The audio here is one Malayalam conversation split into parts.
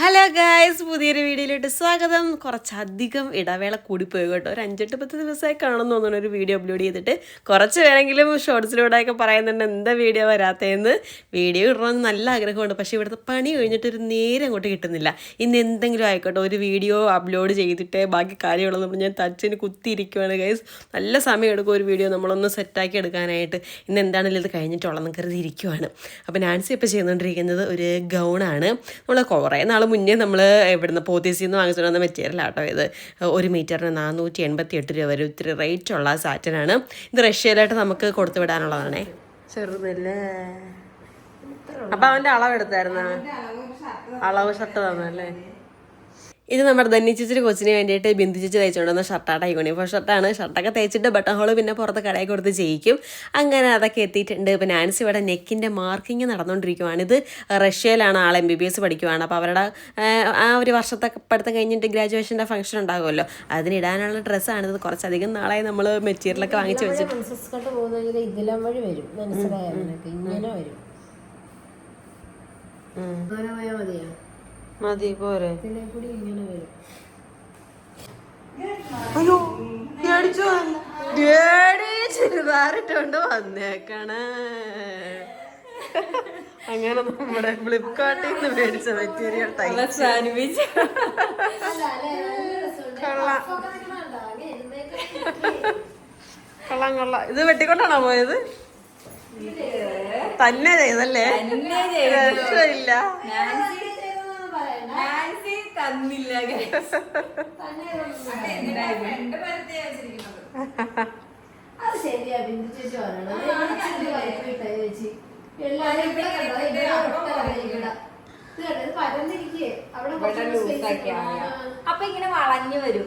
ഹലോ ഗായ്സ് പുതിയൊരു വീഡിയോയിലോട്ട് സ്വാഗതം. കുറച്ചധികം ഇടവേള കൂടിപ്പോയി കേട്ടോ. ഒരു അഞ്ചെട്ട് പത്ത് ദിവസമായി കാണുന്നു തോന്നുന്നു ഒരു വീഡിയോ അപ്ലോഡ് ചെയ്തിട്ട്. കുറച്ച് പേരെങ്കിലും ഷോർട്സിലൂടെയൊക്കെ പറയുന്നുണ്ട് എന്താ വീഡിയോ വരാത്തതെന്ന്. വീഡിയോ ഇടണമെന്ന് നല്ല ആഗ്രഹമുണ്ട്. പക്ഷേ ഇവിടുത്തെ പണി കഴിഞ്ഞിട്ട് ഒരു നേരം അങ്ങോട്ട് കിട്ടുന്നില്ല. ഇന്ന് എന്തെങ്കിലും ആയിക്കോട്ടെ ഒരു വീഡിയോ അപ്ലോഡ് ചെയ്തിട്ട് ബാക്കി കാര്യങ്ങളൊന്നും ഞാൻ തച്ചിന് കുത്തിയിരിക്കുവാണ് ഗൈസ് നല്ല സമയം എടുക്കും ഒരു വീഡിയോ നമ്മളൊന്ന് സെറ്റാക്കി എടുക്കാനായിട്ട്. ഇന്ന് എന്താണെങ്കിലും ഇത് കഴിഞ്ഞിട്ടുള്ളതെന്ന് കരുതി ഇരിക്കുവാണ്. അപ്പോൾ നാൻസി ഇപ്പോൾ ചെയ്തുകൊണ്ടിരിക്കുന്നത് ഒരു ഗൗണാണ് നമ്മൾ കുറേ നാൾ മുന്നേ നമ്മൾ ഇവിടുന്ന് പോത്തീസിൽ നിന്ന് വാങ്ങിച്ചു വന്ന മെറ്റീരിയൽ ആട്ടോ ഇത്. ഒരു മീറ്ററിന് നാനൂറ്റി എൺപത്തി എട്ട് രൂപ വരെ ഒത്തിരി റേറ്റ് ഉള്ള സാറ്റനാണ് ഇത് റഷ്യയിലായിട്ട് നമുക്ക് കൊടുത്തു വിടാനുള്ളതാണേ. ചെറുതല്ലേ അപ്പൊ അവന്റെ അളവ് എടുത്തായിരുന്ന അളവ് ഷർട്ട് തന്നല്ലേ ഇത് നമ്മുടെ ധന്യ ചേച്ചിയുടെ കൊച്ചിന് വേണ്ടിയിട്ട് ബിന്ദു ചേച്ചി തയ്ച്ചുകൊണ്ട് വന്ന ഷർട്ടാണ് യൂണിഫോം ഷർട്ടാണ് ഷർട്ടൊക്കെ തയ്ച്ചിട്ട് ബട്ടൺ ഹോൾ പിന്നെ പുറത്ത് കടയിൽ കൊടുത്ത് ചെയ്യിക്കും. അങ്ങനെ അതൊക്കെ എത്തിയിട്ടുണ്ട്. ഇപ്പോൾ നാൻസി ഇവിടെ നെക്കിന്റെ മാർക്കിങ് നടന്നുകൊണ്ടിരിക്കുവാണ്. ഇത് റഷ്യയിലാണ്. ആൾ എം ബി ബി എസ് പഠിക്കുവാണ്. അപ്പോൾ അവരുടെ ആ, ഒരു വർഷത്തെ പഠിത്തം കഴിഞ്ഞിട്ട് ഗ്രാജുവേഷന്റെ ഫംഗ്ഷൻ ഉണ്ടാകുമല്ലോ. അതിനിടാനുള്ള ഡ്രസ്സാണിത് കുറച്ചധികം നാളായി നമ്മൾ മെറ്റീരിയലൊക്കെ വാങ്ങിച്ച് വെച്ചിട്ട്. ഇതിലം വഴി വരും. മനസ്സിലായോ? ഇങ്ങനെ വരും. അങ്ങനെ പോയാൽ മതിയോ മതി പോരെ. അയ്യോ പേടിച്ചു ഡേഡി ചുരിദാറിട്ടോണ്ട് വന്നേക്കണ. അങ്ങനെ നമ്മുടെ ഫ്ലിപ്കാർട്ടിൽ നിന്ന് മേടിച്ച മെറ്റീരിയൽ കൊള്ളാം. കൊള്ളാം കൊള്ളാം. ഇത് വെട്ടിക്കൊണ്ടാണോ പോയത്? തന്നെ ചെയ്തല്ലേ? രക്ഷയില്ല. അത്. ശരിയാ ബിന്ദു ചേച്ചി പരന്നിരിക്കേ. അവിടെ. അപ്പൊ ഇങ്ങനെ വളഞ്ഞു വരും.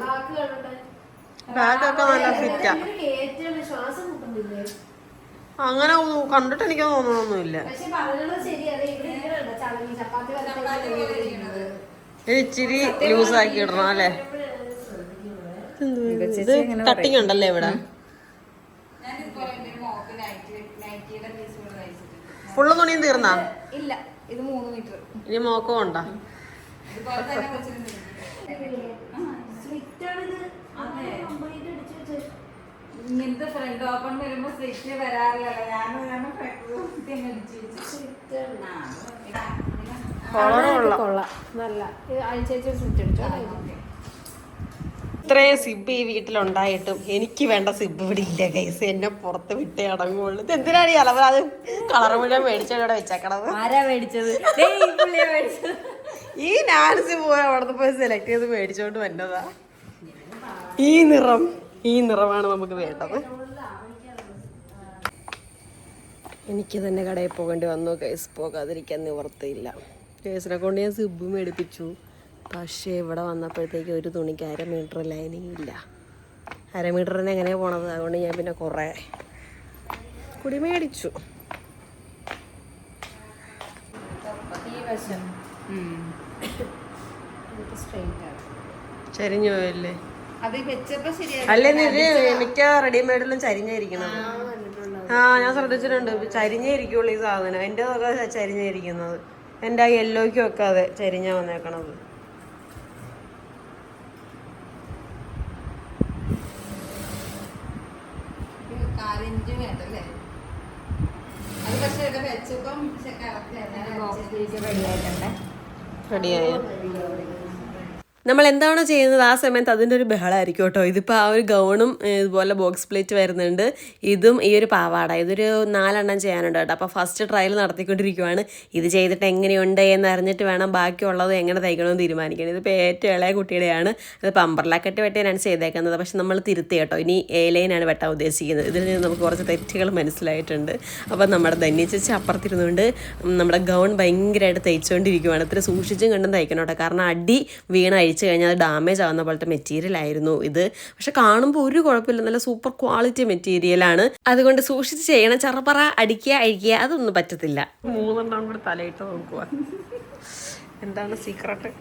ബാഗൊക്കെ നല്ല ഫിറ്റാ കേറ്റാണ് ശ്വാസം മുട്ടുന്നില്ലേ അങ്ങനെ കണ്ടിട്ട് എനിക്ക് തോന്നണമൊന്നുമില്ല ഇത് ഇച്ചിരി ലൂസ് ആക്കി ഇടണം അല്ലേ? ഇത് കട്ടിങ് ഉണ്ടല്ലേ ഇവിടെ? ഫുള്ള് തുണിയും തീർന്നാ? ഇല്ല. ഇത് മൂന്ന് മീറ്റർ. ഇനി മോക്കോ ഉണ്ടോ ഇതുപോലെ തന്നെ കൊച്ചിന് ഇങ്ങനത്തെ ഫ്രണ്ട് ഓപ്പൺ വരുമ്പോ സ്ലിറ്റ് വരാറില്ലല്ലോ. ഞാൻ കൊള്ളാം കൊള്ളാം. നല്ല അഴിച്ചേച്ച് സ്വിറ്റ് അടിച്ചോ ഇത്രയും സിബ് ഈ വീട്ടിലുണ്ടായിട്ടും എനിക്ക് വേണ്ട സിബ് ഇവിടെ ഇല്ല കൈസ് എന്നെ പുറത്ത് വിട്ട് അടങ്ങുള്ളൂ. ഇത് എന്തിനാണ് ഈ അളവ് അത് കളർ മുഴുവൻ മേടിച്ചോടെ വെച്ചേക്കണത്. ആരാ മേടിച്ചത്? ദേ ഈ പുള്ളിയാ മേടിച്ചത്. ഈ നാൻസി പോയ അവിടുന്ന് പോയി സെലക്ട് ചെയ്ത് മേടിച്ചോണ്ട് വന്നതാ. ഈ നിറം. ഈ നിറമാണ് നമുക്ക് വേണ്ടത്. എനിക്ക് തന്നെ കടയിൽ പോകേണ്ടി വന്നു. കേസ് പോകാതിരിക്കാൻ നിവർത്തിയില്ല. കേസിനെ കൊണ്ട് ഞാൻ സിബ് മേടിപ്പിച്ചു. പക്ഷേ ഇവിടെ വന്നപ്പോഴത്തേക്ക് ഒരു തുണിക്ക് അര മീറ്റർ ലൈനിങ് ഇല്ല. അര മീറ്ററിന് എങ്ങനെയാണ് പോണത്? അതുകൊണ്ട് ഞാൻ പിന്നെ കുറേ കുടി മേടിച്ചു. ചരിഞ്ഞു പോയല്ലേ? അത് വെച്ചപ്പോ ശരിയായി അല്ലെങ്കിൽ ഇത് മിക്ക റെഡിമെയ്ഡിലും ആ ഞാൻ ശ്രദ്ധിച്ചിട്ടുണ്ട്. ചരിഞ്ഞേ ഇരിക്കുള്ളൂ ഈ സാധനം. എന്റെ ഒക്കെ ചരിഞ്ഞേ ഇരിക്കുന്നത് എന്റെ ആ യെല്ലോയ്ക്കും ഒക്കെ അതെ ചരിഞ്ഞാ വന്നേക്കണത്. റെഡിയായോ നമ്മൾ എന്താണോ ചെയ്യുന്നത് ആ സമയത്ത് അതിന്റെ ഒരു ബഹളമായിരിക്കും കേട്ടോ. ഇതിപ്പോൾ ആ ഒരു ഗൗണും ഇതുപോലെ ബോക്സ് പ്ലേറ്റ് വരുന്നുണ്ട്. ഇതും ഈ ഒരു പാവാട. ഇതൊരു നാലെണ്ണം ചെയ്യാനുണ്ട് കേട്ടോ. അപ്പോൾ ഫസ്റ്റ് ട്രയൽ നടത്തിക്കൊണ്ടിരിക്കുവാണ്. ഇത് ചെയ്തിട്ട് എങ്ങനെയുണ്ട് എന്ന് അറിഞ്ഞിട്ട് വേണം ബാക്കിയുള്ളത് എങ്ങനെ തയ്ക്കണമെന്ന് തീരുമാനിക്കണം ഇതിപ്പോൾ ഏറ്റവും ഇളയ കുട്ടിയുടെയാണ്. അതിപ്പോൾ അമ്പർലാക്കെട്ട് വെട്ടിയാണ് ചെയ്തേക്കുന്നത്. പക്ഷെ നമ്മൾ തിരുത്തി കേട്ടോ. ഇനി എ ലൈനാണ് വെട്ടാൻ ഉദ്ദേശിക്കുന്നത്. ഇതിൽ നിന്ന് നമുക്ക് കുറച്ച് തെറ്റുകൾ മനസ്സിലായിട്ടുണ്ട്. അപ്പോൾ നമ്മുടെ ധന്യച്ചേച്ചി അപ്പുറത്തിരുന്നുകൊണ്ട് നമ്മുടെ ഗൗൺ ഭയങ്കരമായിട്ട് തയ്ച്ചുകൊണ്ടിരിക്കുവാണ് ഇത്ര സൂക്ഷിച്ചും കണ്ടും തയ്ക്കണം കേട്ടോ. കാരണം അടി വീണ് അഴിച്ചു കഴിഞ്ഞാൽ അത് ഡാമേജ് ആവുന്ന പോലത്തെ മെറ്റീരിയൽ ആയിരുന്നു ഇത്. പക്ഷെ കാണുമ്പോൾ ഒരു കുഴപ്പമില്ല. നല്ല സൂപ്പർ ക്വാളിറ്റി മെറ്റീരിയലാണ് അതുകൊണ്ട് സൂക്ഷിച്ച് ചെയ്യണം. ചെറുപ്പറ അടിക്കുക അഴിക്കുക അതൊന്നും പറ്റത്തില്ല. മൂന്നെണ്ണം കൂടെ തലയിട്ട് നോക്കുക. എന്താണ് സീക്രട്ട്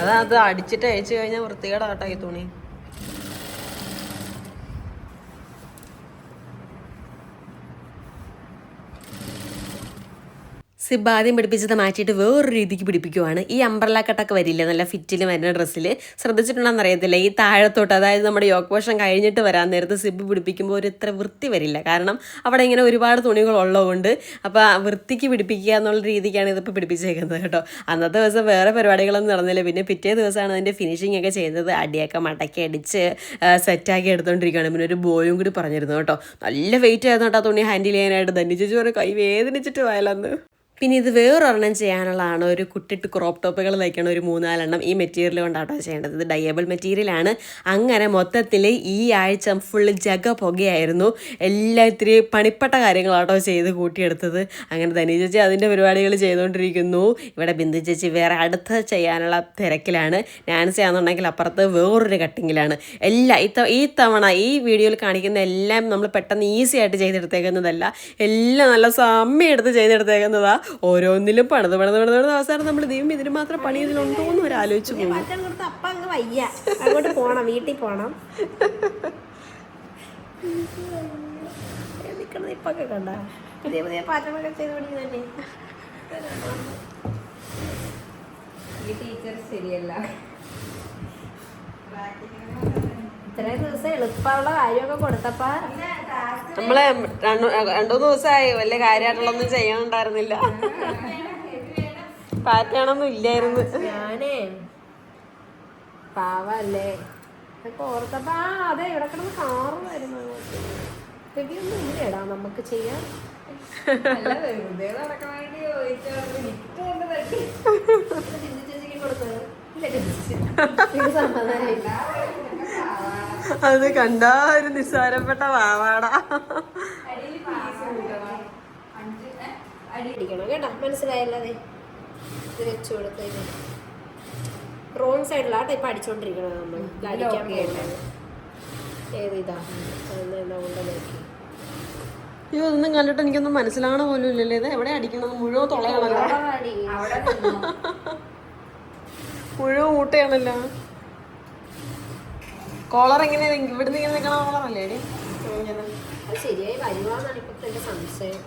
അതാ അത് അടിച്ചിട്ട് അഴിച്ചു കഴിഞ്ഞാൽ വൃത്തികേടാട്ടോ ഈ തുണി. സിബ് ആദ്യം പിടിപ്പിച്ചത് മാറ്റിയിട്ട് വേറൊരു രീതിക്ക് പിടിപ്പിക്കുവാണ്. ഈ അമ്പ്രല കട്ടൊക്കെ വരില്ല നല്ല ഫിറ്റിൽ വരുന്ന ഡ്രസ്സിൽ ശ്രദ്ധിച്ചിട്ടുണ്ടെന്ന് അറിയത്തില്ല. ഈ താഴത്തോട്ട് അതായത് നമ്മുടെ യോഗപോഷം കഴിഞ്ഞിട്ട് വരാൻ നേരത്ത് സിബ് പിടിപ്പിക്കുമ്പോൾ ഒരു ഇത്ര വൃത്തി വരില്ല. കാരണം അവിടെ ഇങ്ങനെ ഒരുപാട് തുണികൾ ഉള്ളതുകൊണ്ട് അപ്പോൾ വൃത്തിക്ക് പിടിപ്പിക്കുക എന്നുള്ള രീതിക്കാണ് ഇതിപ്പോൾ പിടിപ്പിച്ചേക്കുന്നത് കേട്ടോ. അന്നത്തെ ദിവസം വേറെ പരിപാടികളൊന്നും നടന്നില്ല. പിന്നെ പിറ്റേ ദിവസമാണ് അതിന്റെ ഫിനിഷിംഗ് ഒക്കെ ചെയ്തത് അടിയൊക്കെ മടക്കി അടിച്ച് സെറ്റാക്കി എടുത്തോണ്ടിരിക്കുകയാണ് പിന്നെ ഒരു ബോയും കൂടി പറഞ്ഞിരുന്നു കേട്ടോ. നല്ല വെയിറ്റ് ആയിരുന്നു കേട്ടോ തുണി ഹാൻഡിൽ ചെയ്യാനായിട്ട്. ധനിച്ചു ഒരു കൈ വേദനിച്ചിട്ട് പോയാലന്ന്. പിന്നെ ഇത് വേറൊരെണ്ണം ചെയ്യാനുള്ളതാണ്. ഒരു കുട്ടിട്ട് ക്രോപ്പ് ടോപ്പുകൾ തയ്ക്കണം ഒരു മൂന്നാലെണ്ണം ഈ മെറ്റീരിയൽ കൊണ്ടാട്ടോ ചെയ്യേണ്ടത്. ഇത് ഡയബിൾ മെറ്റീരിയലാണ് അങ്ങനെ മൊത്തത്തിൽ ഈ ആഴ്ച ഫുള്ള് ജഗ പുകയായിരുന്നു. എല്ലാ ഇത്തിരി പണിപ്പെട്ട കാര്യങ്ങളാട്ടോ ചെയ്ത് കൂട്ടിയെടുത്തത്. അങ്ങനെ ധനി ചേച്ചി അതിന്റെ പരിപാടികൾ ചെയ്തുകൊണ്ടിരിക്കുന്നു. ഇവിടെ ബിന്ദു ചേച്ചി വേറെ അടുത്ത ചെയ്യാനുള്ള തിരക്കിലാണ്. ഞാൻ ചെയ്യാന്നുണ്ടെങ്കിൽ അപ്പുറത്ത് വേറൊരു കട്ടിങ്ങിലാണ് എല്ലാ ഇത്ത ഈ തവണ ഈ വീഡിയോയിൽ കാണിക്കുന്ന എല്ലാം നമ്മൾ പെട്ടെന്ന് ഈസി ആയിട്ട് ചെയ്തെടുത്തേക്കുന്നതല്ല. എല്ലാം നല്ല സമയം എടുത്ത് ചെയ്തെടുത്തേക്കുന്നതാ. ഓരോന്നിലും പണിത് പണിത് പണിത് പണിത് അവസാനം നമ്മൾ ദൈവം ഇതിന് മാത്രം പണി ഇതിലുണ്ടോ എന്ന് ഒരു ആലോചിച്ച് പോകും. അപ്പ അങ്ങ് വയ്യ. അങ്ങോട്ട് പോണം വീട്ടിൽ പോണം. നിൽക്കുന്നത് ഇപ്പൊക്കെ കണ്ട. പുതിയ പുതിയ പാറ്റേണൊക്കെ ചെയ്ത് പഠിക്കുന്നതന്നെ ഈ ടീച്ചർ ശരിയല്ല. ഇത്രയും ദിവസം എളുപ്പമുള്ള കാര്യമൊക്കെ കൊടുത്തപ്പ. നമ്മളെ രണ്ടു ദിവസമായി വലിയ കാര്യമായിട്ടുള്ളൊന്നും ചെയ്യാനുണ്ടായിരുന്നില്ല. പാറ്റേണൊന്നും ഇല്ലായിരുന്നു. ഞാനേ പാവല്ലേ. ഇതൊക്കെ ഓർത്തപ്പോ ആ അതെ ഇവിടെ കിടന്ന് കാറുമായിരുന്നു ഇതൊന്നും ഇല്ലേടാ നമുക്ക് ചെയ്യാൻ അല്ല വെറുതെ നടക്കാൻ അത് കണ്ടാ ഒരു നിസ്സാരപ്പെട്ട വാവാടാ. അടിക്കണം കേട്ടോ മനസ്സിലായല്ലേ ഇത് വെച്ചു കൊടുത്തത് റോങ് സൈഡിലാട്ടോ ഇപ്പൊ അടിച്ചോണ്ടിരിക്കണത് നമ്മൾ ഇത് അടിക്കാൻ പോകണ്ടത് ഏത് ഇതാ? അതൊന്ന് എന്താ കൊണ്ട് നോക്കി. അയ്യോ ഇതൊന്നും കണ്ടിട്ട് എനിക്കൊന്നും മനസ്സിലാവണ പോലും ഇല്ലല്ലേ? ഇത് എവിടെ അടിക്കണത്? മുഴുവൻ തുളയാണല്ലോ. മുഴുവൻ ഊട്ടയാണല്ലോ. കോളർ എങ്ങനെ ഇവിടുന്ന് ഇങ്ങനെ നിൽക്കണ കോളറല്ലേ. അത് ശരിയായി വരുവാന്നാണ് ഇപ്പൊ എന്റെ സംശയം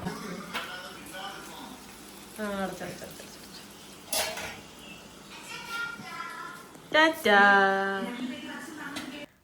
അടച്ച് അടച്ച് അടച്ച് അടച്ച്. ടാറ്റാ.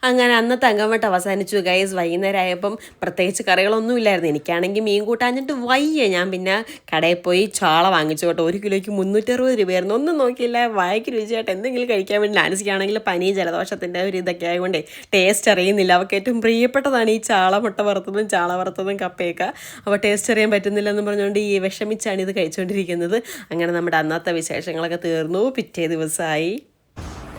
അങ്ങനെ അന്നത്തെ അങ്കമട്ട് അവസാനിച്ചു. ഗൈസ് വൈകുന്നേരം ആയപ്പം പ്രത്യേകിച്ച് കറികളൊന്നും ഇല്ലായിരുന്നു എനിക്കാണെങ്കിൽ മീൻ കൂട്ടാഞ്ഞിട്ട് വയ്യ. ഞാൻ പിന്നെ കടയിൽ പോയി ചാള വാങ്ങിച്ചു കേട്ടോ ഒരു കിലോയ്ക്ക് മുന്നൂറ്ററുപത് രൂപയായിരുന്നു. ഒന്നും നോക്കിയില്ല. വായിക്ക് രുചിയായിട്ട് എന്തെങ്കിലും കഴിക്കാൻ വേണ്ടി നാനസിക്കാണെങ്കിൽ പനി ജലദോഷത്തിന്റെ ഒരു ഇതൊക്കെ ആയതുകൊണ്ട് ടേസ്റ്റ് അറിയുന്നില്ല. അവൾക്ക് ഏറ്റവും പ്രിയപ്പെട്ടതാണ് ഈ ചാള മുട്ട വറുത്തതും ചാള വറുത്തതും കപ്പയൊക്കെ. അപ്പോൾ ടേസ്റ്റ് അറിയാൻ പറ്റുന്നില്ല എന്ന് പറഞ്ഞുകൊണ്ട് ഈ വിഷമിച്ചാണ് ഇത് കഴിച്ചുകൊണ്ടിരിക്കുന്നത് അങ്ങനെ നമ്മുടെ അന്നത്തെ വിശേഷങ്ങളൊക്കെ തീർന്നു. പിറ്റേ ദിവസമായി.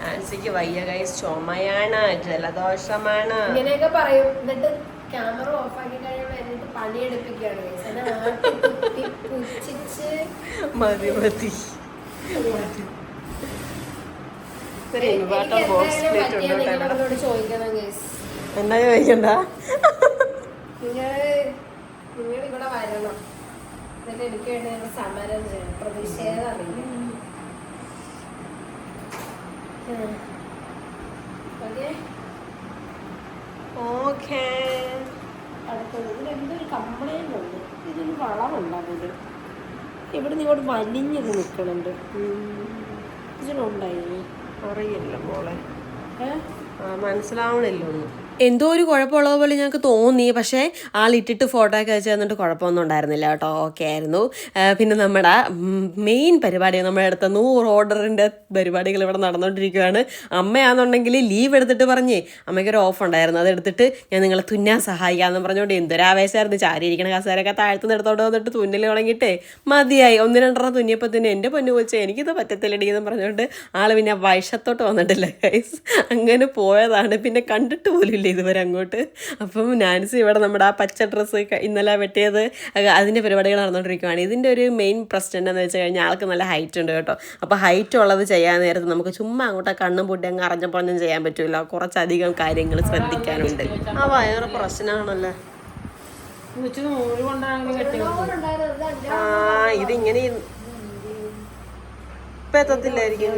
നാൻസിക്ക് വയ്യ ഗൈസ് ചുമയാണ് ജലദോഷമാണ്. ഇങ്ങനെയൊക്കെ പറയും. എന്നിട്ട് ക്യാമറ ഓഫ് ആക്കി കഴിയുമ്പോൾ എന്നിട്ട് പണിയെടുപ്പിക്കുകയാണ് മതി മതി. എന്നാ ചോദിക്കണ്ട? നിങ്ങൾ ഇവിടെ വരണം. എന്നിട്ട് എനിക്ക് വേണ്ടി സമരം ചെയ്യണം. പ്രതിഷേധം അറിയില്ല. ഓക്കെ ഓക്കേ അടുത്തത് ഇവിടെ എന്തൊരു കംപ്ലൈന്റ് ഉണ്ട്. ഇതിന് വളവുണ്ടാകുന്നത് ഇവിടെ നിന്ന് ഇങ്ങോട്ട് വലിഞ്ഞത് നിൽക്കണുണ്ട്. ഇതിനുണ്ടായി. അറിയില്ല മോളെ. മനസ്സിലാവണില്ല ഒന്നും. എന്തോ ഒരു കുഴപ്പമുള്ളത് പോലെ ഞങ്ങൾക്ക് തോന്നി. പക്ഷേ ആൾ ഇട്ടിട്ട് ഫോട്ടോ ഒക്കെ വെച്ച് തന്നിട്ട് കുഴപ്പമൊന്നും ഉണ്ടായിരുന്നില്ല കേട്ടോ. ഓക്കെ ആയിരുന്നു. പിന്നെ നമ്മുടെ മെയിൻ പരിപാടി നമ്മുടെ അടുത്ത നൂറ് ഓർഡറിന്റെ പരിപാടികൾ ഇവിടെ നടന്നുകൊണ്ടിരിക്കുകയാണ്. അമ്മയാണെന്നുണ്ടെങ്കിൽ ലീവ് എടുത്തിട്ട് പറഞ്ഞേ അമ്മയ്ക്കൊരു ഓഫ് ഉണ്ടായിരുന്നു. അതെടുത്തിട്ട് ഞാൻ നിങ്ങളെ തുന്നാൻ സഹായിക്കാമെന്ന് പറഞ്ഞുകൊണ്ട് എന്തൊരാവേശമായിരുന്നു. ചാരിയിരിക്കണ കസേരയൊക്കെ താഴ്ത്തുനിന്ന് എടുത്തോണ്ട് വന്നിട്ട് തുന്നൽ തുടങ്ങിയിട്ടേ മതിയായി. ഒന്ന് രണ്ടെണ്ണം തുന്നിയപ്പോൾ തന്നെ എന്റെ പൊന്നു വെച്ച് എനിക്കിത് പറ്റത്തില്ലടി എന്ന് പറഞ്ഞുകൊണ്ട് ആൾ പിന്നെ വൈഷത്തോട്ട് വന്നിട്ടില്ല ഗൈസ് അങ്ങനെ പോയതാണ്. പിന്നെ കണ്ടിട്ട് പോലും ഇല്ല ഇതുവരെ അങ്ങോട്ട്. അപ്പം നാൻസി ഇവിടെ നമ്മുടെ ആ പച്ച ഡ്രസ്സ് ഇന്നലെ വെട്ടിയത് അത് അതിന്റെ പരിപാടികൾ നടന്നുകൊണ്ടിരിക്കുകയാണ് ഇതിന്റെ ഒരു മെയിൻ പ്രശ്നം എന്താണെന്ന് വെച്ച് കഴിഞ്ഞാൽ ആൾക്ക് നല്ല ഹൈറ്റ് ഉണ്ട് കേട്ടോ. അപ്പോൾ ഹൈറ്റ് ഉള്ളത് ചെയ്യാൻ നേരത്ത് നമുക്ക് ചുമ്മാ അങ്ങോട്ട് കണ്ണും പൂട്ടി അങ്ങ് അറിഞ്ഞ അറിഞ്ഞപ്പോഴൊന്നും ചെയ്യാൻ പറ്റില്ല കുറച്ചധികം കാര്യങ്ങൾ ശ്രദ്ധിക്കാനുണ്ട്. ആ ഭയങ്കര പ്രശ്നമാണല്ലേ? ആ ഇതിങ്ങനെ ഇപ്പൊ എത്തത്തില്ലായിരിക്കും.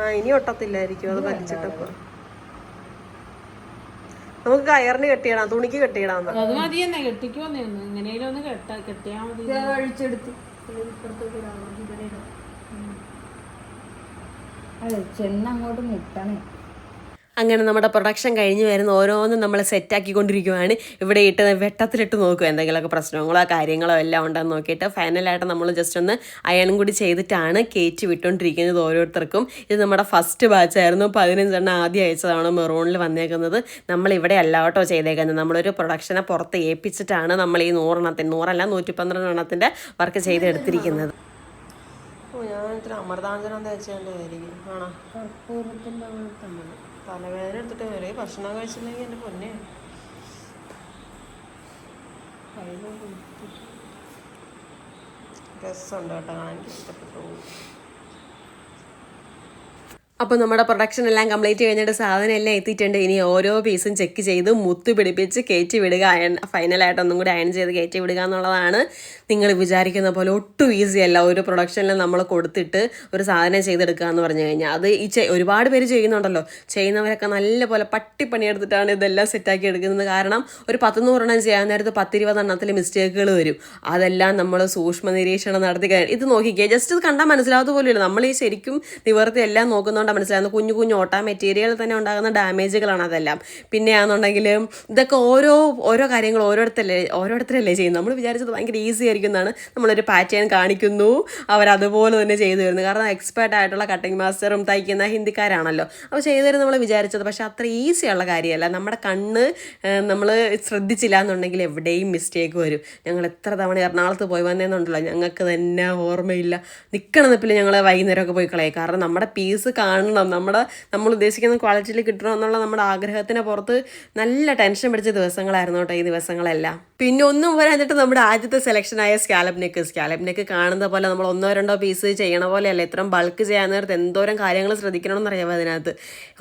ആ ഇനി ഒട്ടത്തില്ലായിരിക്കും. അത് വലിച്ചിട്ടപ്പോ. നമുക്ക് കയറിന് കെട്ടിയിടാം തുണിക്ക് കെട്ടിയിടാം അത് മതി തന്നെ കെട്ടിക്കോന്നേന്ന് എങ്ങനെയാലും ഒന്ന് കെട്ട കെട്ടിയാ മതി. ഇത് അഴിച്ചെടുത്ത് ഇപ്പുറത്തേക്ക് ഇടാം. ഇവിടെ അതെ ചെന്ന് അങ്ങോട്ട് മുട്ടണേ. അങ്ങനെ നമ്മുടെ പ്രൊഡക്ഷൻ കഴിഞ്ഞ് വരുന്ന ഓരോന്നും നമ്മൾ സെറ്റാക്കിക്കൊണ്ടിരിക്കുവാണ് ഇവിടെ ഇട്ട് വെട്ടത്തിലിട്ട് നോക്കും എന്തെങ്കിലുമൊക്കെ പ്രശ്നങ്ങളോ കാര്യങ്ങളോ എല്ലാം ഉണ്ടെന്ന് നോക്കിയിട്ട് ഫൈനലായിട്ട് നമ്മൾ ജസ്റ്റ് ഒന്ന് അയണും കൂടി ചെയ്തിട്ടാണ് കയറ്റി വിട്ടുകൊണ്ടിരിക്കുന്നത് ഓരോരുത്തർക്കും. ഇത് നമ്മുടെ ഫസ്റ്റ് ബാച്ച് ആയിരുന്നു. പതിനഞ്ചെണ്ണം ആദ്യം അയച്ചതാണ് മെറൂണിൽ വന്നേക്കുന്നത്. നമ്മൾ ഇവിടെ അല്ല കേട്ടോ ചെയ്തേക്കുന്നത്. നമ്മളൊരു പ്രൊഡക്ഷനെ പുറത്ത് ഏൽപ്പിച്ചിട്ടാണ് നമ്മൾ ഈ നൂറെണ്ണത്തിന് നൂറല്ല നൂറ്റി പന്ത്രണ്ട് എണ്ണത്തിന്റെ വർക്ക് ചെയ്തെടുത്തിരിക്കുന്നത്. ഓ ഞാൻ ഇത്ര അമൃതാഞ്ജനം തേച്ചേണ്ടായിരിക്കും ആണോ? കർപ്പൂരത്തിന്റെ നമ്മൾ തലവേദന എടുത്തിട്ട് വരെ ഭക്ഷണം കഴിച്ചില്ലെങ്കിൽ എന്റെ പൊന്നെ. രസമുണ്ട് കേട്ടോ. കാണാൻ എനിക്ക് ഇഷ്ടപ്പെട്ടു. അപ്പോൾ നമ്മുടെ പ്രൊഡക്ഷൻ എല്ലാം കംപ്ലീറ്റ് കഴിഞ്ഞിട്ട് സാധനം എല്ലാം എത്തിയിട്ടുണ്ട്. ഇനി ഓരോ പീസും ചെക്ക് ചെയ്ത് മുത്ത് പിടിപ്പിച്ച് കയറ്റി വിടുക. അയൺ ഫൈനലായിട്ട് ഒന്നും കൂടി അയൺ ചെയ്ത് കയറ്റി വിടുക എന്നുള്ളതാണ് നിങ്ങൾ വിചാരിക്കുന്ന പോലെ ഒട്ടും ഈസി അല്ല. ഒരു പ്രൊഡക്ഷനിൽ നമ്മൾ കൊടുത്തിട്ട് ഒരു സാധനം ചെയ്തെടുക്കുക എന്ന് പറഞ്ഞു കഴിഞ്ഞാൽ. അത് ഈ ഒരുപാട് പേര് ചെയ്യുന്നുണ്ടല്ലോ. ചെയ്യുന്നവരൊക്കെ നല്ല പോലെ പട്ടിപ്പണിയെടുത്തിട്ടാണ് ഇതെല്ലാം സെറ്റാക്കി എടുക്കുന്നത്. കാരണം ഒരു പത്ത് നൂറെണ്ണം ചെയ്യാൻ നേരത്ത് പത്തിരുപതെണ്ണത്തിൽ മിസ്റ്റേക്കുകൾ വരും. അതെല്ലാം നമ്മൾ സൂക്ഷ്മ നിരീക്ഷണം നടത്തി ഇത് നോക്കിക്കുക ജസ്റ്റ് ഇത് കണ്ടാൽ മനസ്സിലാവാത്ത പോലെയല്ല. നമ്മൾ ഈ ശരിക്കും നിവർത്തി എല്ലാം നോക്കുന്നതുകൊണ്ട് മനസ്സിലാകുന്നത് കുഞ്ഞു കുഞ്ഞു ഓട്ട മെറ്റീരിയൽ തന്നെ ഉണ്ടാകുന്ന ഡാമേജുകളാണ് അതെല്ലാം. പിന്നെ ആണെന്നുണ്ടെങ്കിൽ ഇതൊക്കെ ഓരോ ഓരോ കാര്യങ്ങൾ ഓരോരുത്തരല്ലേ ഓരോരുത്തരല്ലേ ചെയ്യുന്നത്. നമ്മൾ വിചാരിച്ചത് ഭയങ്കര ഈസി ആയിരിക്കും എന്നാണ് നമ്മളൊരു പാറ്റേൺ കാണിക്കുന്നു. അവരതുപോലെ തന്നെ ചെയ്തു തരുന്നു. കാരണം എക്സ്പേർട്ട് ആയിട്ടുള്ള കട്ടിങ് മാസ്റ്ററും തയ്ക്കുന്ന ഹിന്ദിക്കാരാണല്ലോ. അപ്പോൾ ചെയ്തു തരും നമ്മൾ വിചാരിച്ചത്. പക്ഷേ അത്ര ഈസി ഉള്ള കാര്യമല്ല. നമ്മുടെ കണ്ണ് നമ്മൾ ശ്രദ്ധിച്ചില്ല എന്നുണ്ടെങ്കിൽ എവിടെയും മിസ്റ്റേക്ക് വരും. ഞങ്ങൾ എത്ര തവണ എറണാകുളത്ത് പോയി വന്നേന്നുണ്ടല്ലോ. ഞങ്ങൾക്ക് തന്നെ ഓർമ്മയില്ല. നിൽക്കണ നിപ്പിൽ ഞങ്ങൾ വൈകുന്നേരമൊക്കെ പോയി കളയും. കാരണം നമ്മുടെ പീസ് കാണണം. നമ്മുടെ നമ്മൾ ഉദ്ദേശിക്കുന്ന ക്വാളിറ്റിയിൽ കിട്ടണം എന്നുള്ള നമ്മുടെ ആഗ്രഹത്തിന് പുറത്ത് നല്ല ടെൻഷൻ പിടിച്ച ദിവസങ്ങളായിരുന്നു കേട്ടോ ഈ ദിവസങ്ങളെല്ലാം. പിന്നെ ഒന്നും വരാഞ്ഞിട്ട് നമ്മുടെ ആദ്യത്തെ സെലക്ഷനായ സ്കാലപ്പ് നെക്ക് സ്കാലപ്പ് നെക്ക് കാണുന്ന പോലെ നമ്മൾ ഒന്നോ രണ്ടോ പീസ് ചെയ്യണ പോലെയല്ല. ഇത്രയും ബൾക്ക് ചെയ്യാൻ നേരത്ത് എന്തോരം കാര്യങ്ങൾ ശ്രദ്ധിക്കണമെന്ന് അറിയാമോ അതിനകത്ത്?